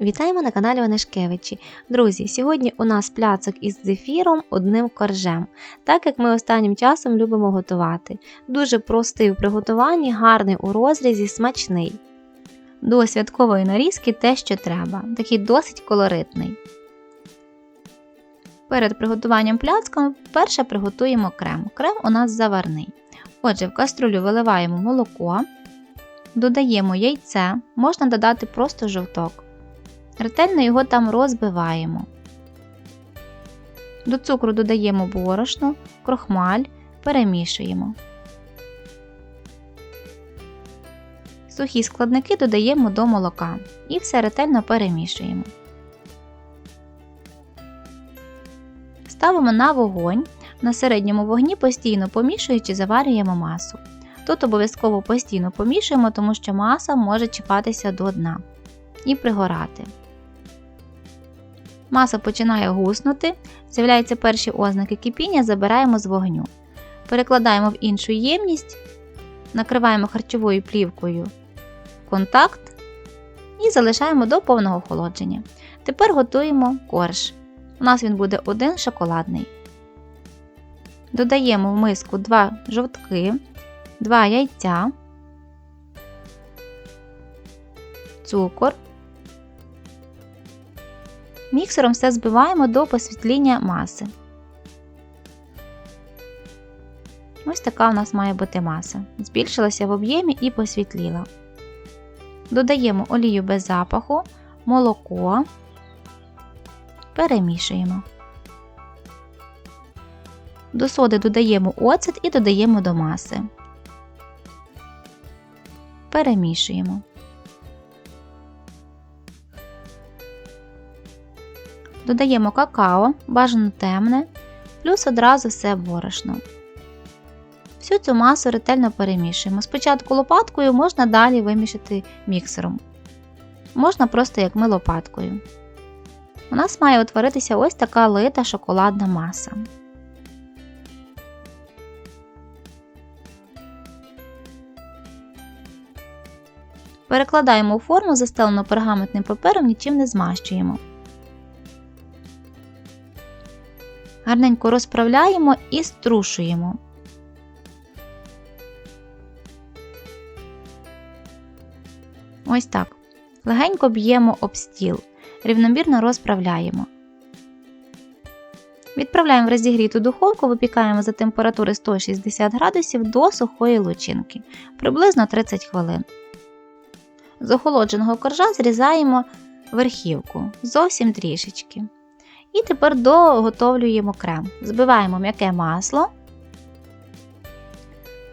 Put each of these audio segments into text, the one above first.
Вітаємо на каналі Онешкевичі. Друзі, сьогодні у нас пляцок із зефіром одним коржем, так як ми останнім часом любимо готувати. Дуже простий у приготуванні, гарний у розрізі, смачний. До святкової нарізки те, що треба, такий досить колоритний. Перед приготуванням пляцка перше приготуємо крем. Крем у нас заварний. Отже, в каструлю виливаємо молоко, додаємо яйце, можна додати просто жовток. Ретельно його там розбиваємо. До цукру додаємо борошно, крохмаль, перемішуємо. Сухі складники додаємо до молока і все ретельно перемішуємо. Ставимо на вогонь. На середньому вогні постійно помішуючи, заварюємо масу. Тут обов'язково постійно помішуємо, тому що маса може чіпатися до дна і пригорати. Маса починає гуснути, з'являються перші ознаки кипіння, забираємо з вогню. Перекладаємо в іншу ємність, накриваємо харчовою плівкою контакт і залишаємо до повного охолодження. Тепер готуємо корж. У нас він буде один шоколадний. Додаємо в миску 2 жовтки, 2 яйця, цукор. Міксером все збиваємо до посвітління маси. Ось така у нас має бути маса. Збільшилася в об'ємі і посвітліла. Додаємо олію без запаху, молоко, перемішуємо. До соди додаємо оцет і додаємо до маси. Перемішуємо. Додаємо какао, бажано темне, плюс одразу все борошно. Всю цю масу ретельно перемішуємо. Спочатку лопаткою можна далі вимішати міксером. Можна просто як ми лопаткою. У нас має утворитися ось така лита шоколадна маса. Перекладаємо у форму, застелену пергаментним папером, нічим не змащуємо. Гарненько розправляємо і струшуємо. Ось так. Легенько б'ємо об стіл, рівномірно розправляємо. Відправляємо в розігріту духовку, випікаємо за температури 160 градусів до сухої лучинки приблизно 30 хвилин. З охолодженого коржа зрізаємо верхівку зовсім трішечки. І тепер доготовлюємо крем. Збиваємо м'яке масло.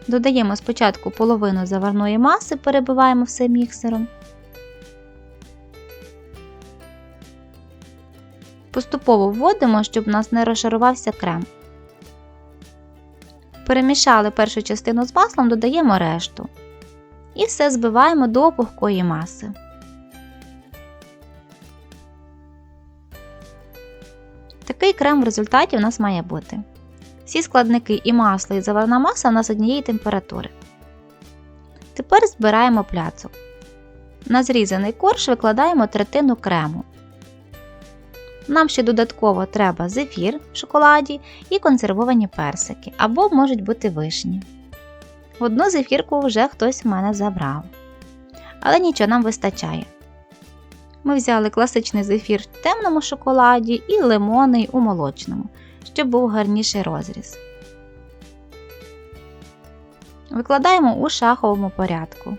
Додаємо спочатку половину заварної маси, перебиваємо все міксером. Поступово вводимо, щоб у нас не розшарувався крем. Перемішали першу частину з маслом, додаємо решту. І все збиваємо до пухкої маси. Крем в результаті у нас має бути. Всі складники і масло, і заварна маса у нас однієї температури. Тепер збираємо пляцок. На зрізаний корж викладаємо третину крему. Нам ще додатково треба зефір в шоколаді і консервовані персики, або можуть бути вишні. Одну зефірку вже хтось в мене забрав. Але нічого нам вистачає. Ми взяли класичний зефір в темному шоколаді і лимонний у молочному, щоб був гарніший розріз. Викладаємо у шаховому порядку.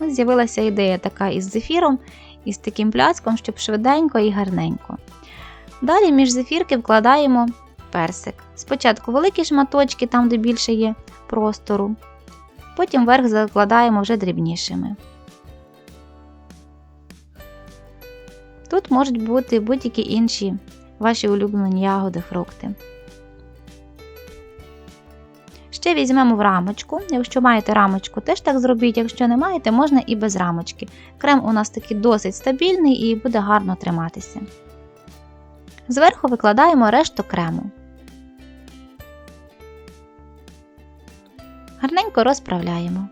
З'явилася ідея така із зефіром, із таким пляцком, щоб швиденько і гарненько. Далі між зефірки вкладаємо персик. Спочатку великі шматочки, там де більше є простору, потім верх закладаємо вже дрібнішими. Тут можуть бути будь-які інші ваші улюблені ягоди, фрукти. Ще візьмемо в рамочку. Якщо маєте рамочку, теж так зробіть. Якщо не маєте, можна і без рамочки. Крем у нас такий досить стабільний і буде гарно триматися. Зверху викладаємо решту крему. гарненько розправляємо.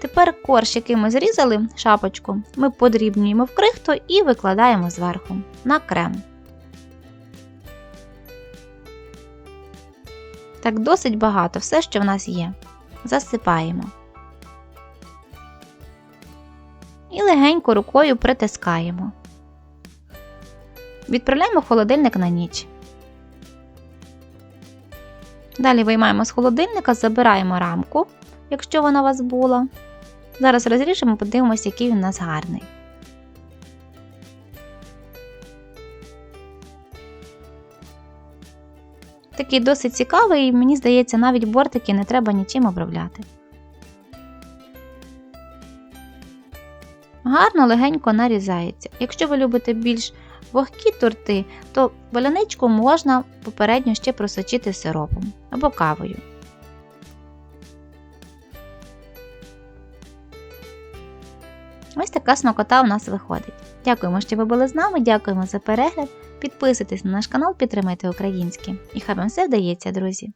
Тепер корж, який ми зрізали шапочку, ми подрібнюємо в крихту і викладаємо зверху на крем. Так досить багато все, що в нас є. Засипаємо. І легенько рукою притискаємо. Відправляємо в холодильник на ніч. Далі виймаємо з холодильника, забираємо рамку, якщо вона у вас була. Зараз розріжемо, подивимося, який він у нас гарний. Такий досить цікавий, і мені здається, навіть бортики не треба нічим обробляти. Гарно легенько нарізається. Якщо ви любите більш вогкі торти, то валяничку можна попередньо ще просочити сиропом або кавою. Ось така смакота у нас виходить. Дякуємо, що ви були з нами, дякуємо за перегляд. Підписуйтесь на наш канал, підтримайте українське. І хай вам все вдається, друзі!